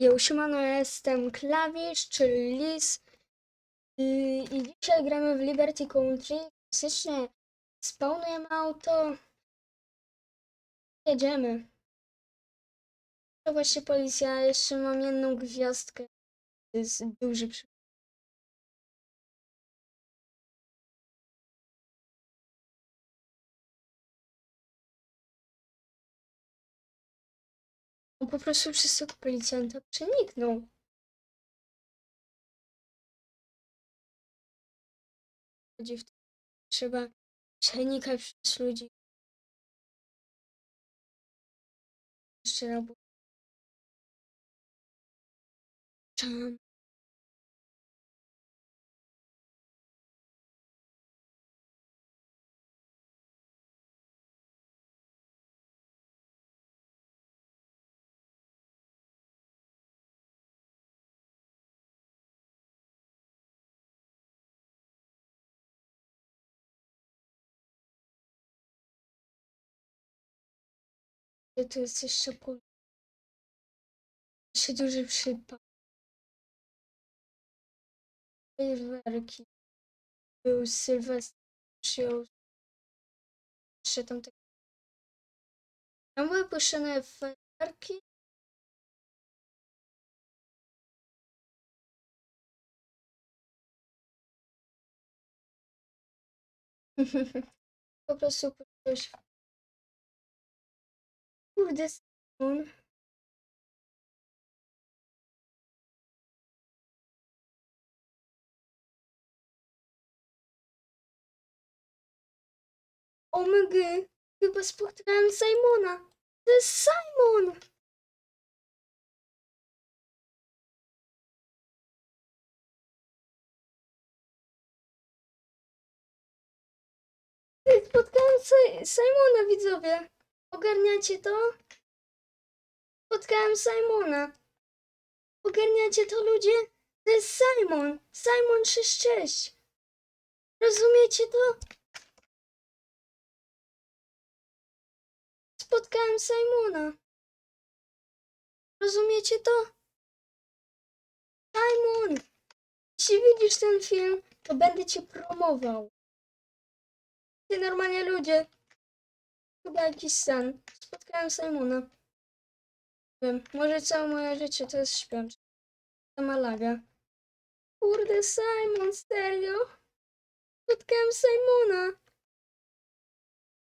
Siemano, jestem Klawisz, czyli Lis i, i dzisiaj gramy w Liberty Country. Klasycznie spawnujemy auto, jedziemy. To właśnie policja, jeszcze mam jedną gwiazdkę. To jest duży przy... On po prostu przez tego policjanta przeniknął. Trzeba przenikać przez ludzi. Jeszcze raz. Tu jest jeszcze pól. Jeszcze duży przypad. Fajerwerki. Był Sylwester. Przyjął. Jeszcze tam tak. Tam były puszczone fajerwerki. po prostu poczułeś. Kurde, Simon. OMG, chyba spotkałem Simona. To jest Simon. Spotkałem Si- Simona, widzowie. Ogarniacie to? Spotkałem Simona. Ogarniacie to, ludzie? To jest Simon. Simon 66. Rozumiecie to? Spotkałem Simona. Rozumiecie to? Simon! Jeśli widzisz ten film, to będę cię promował. Ty normalnie ludzie. Chyba jakiś sen. Spotkałem Simona. Wiem, może całe moje życie to jest śpiączka. To ma laga. Kurde, Simon, serio? Spotkałem Simona.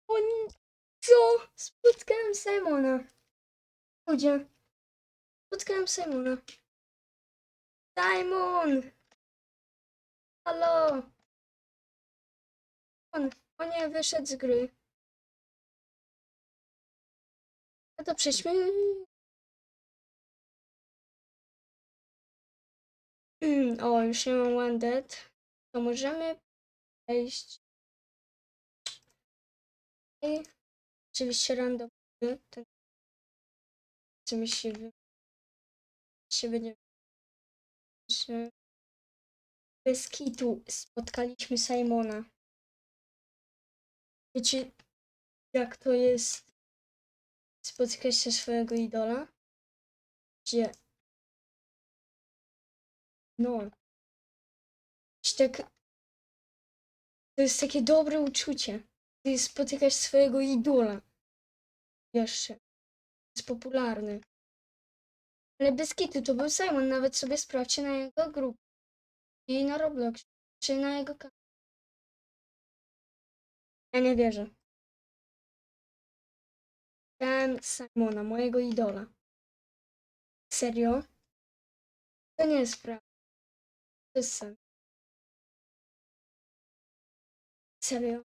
O nie, co? Spotkałem Simona. Ludzie. Spotkałem Simona. Simon! Halo! On, o nie, wyszedł z gry. No to przejdźmy. Mm, O, już nie mam one dead. To możemy przejść. I oczywiście random. Ten co mi się wy... się będzie że bez kitu spotkaliśmy Simona. Wiecie, jak to jest spotkać się swojego idola? Gdzie? No. Tak... To jest takie dobre uczucie. Ty spotykasz swojego idola. Jeszcze. Jest popularny. Ale bez kitu to był Simon. Nawet sobie sprawdźcie na jego grupę. I na Roblox. Czy na jego kanał. Ja nie wierzę. Chciałem Simona, mojego idola. Serio? To nie jest prawda. To jest sen. Serio?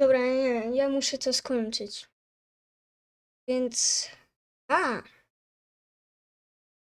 Dobra, nie, ja muszę to skończyć. Więc. A!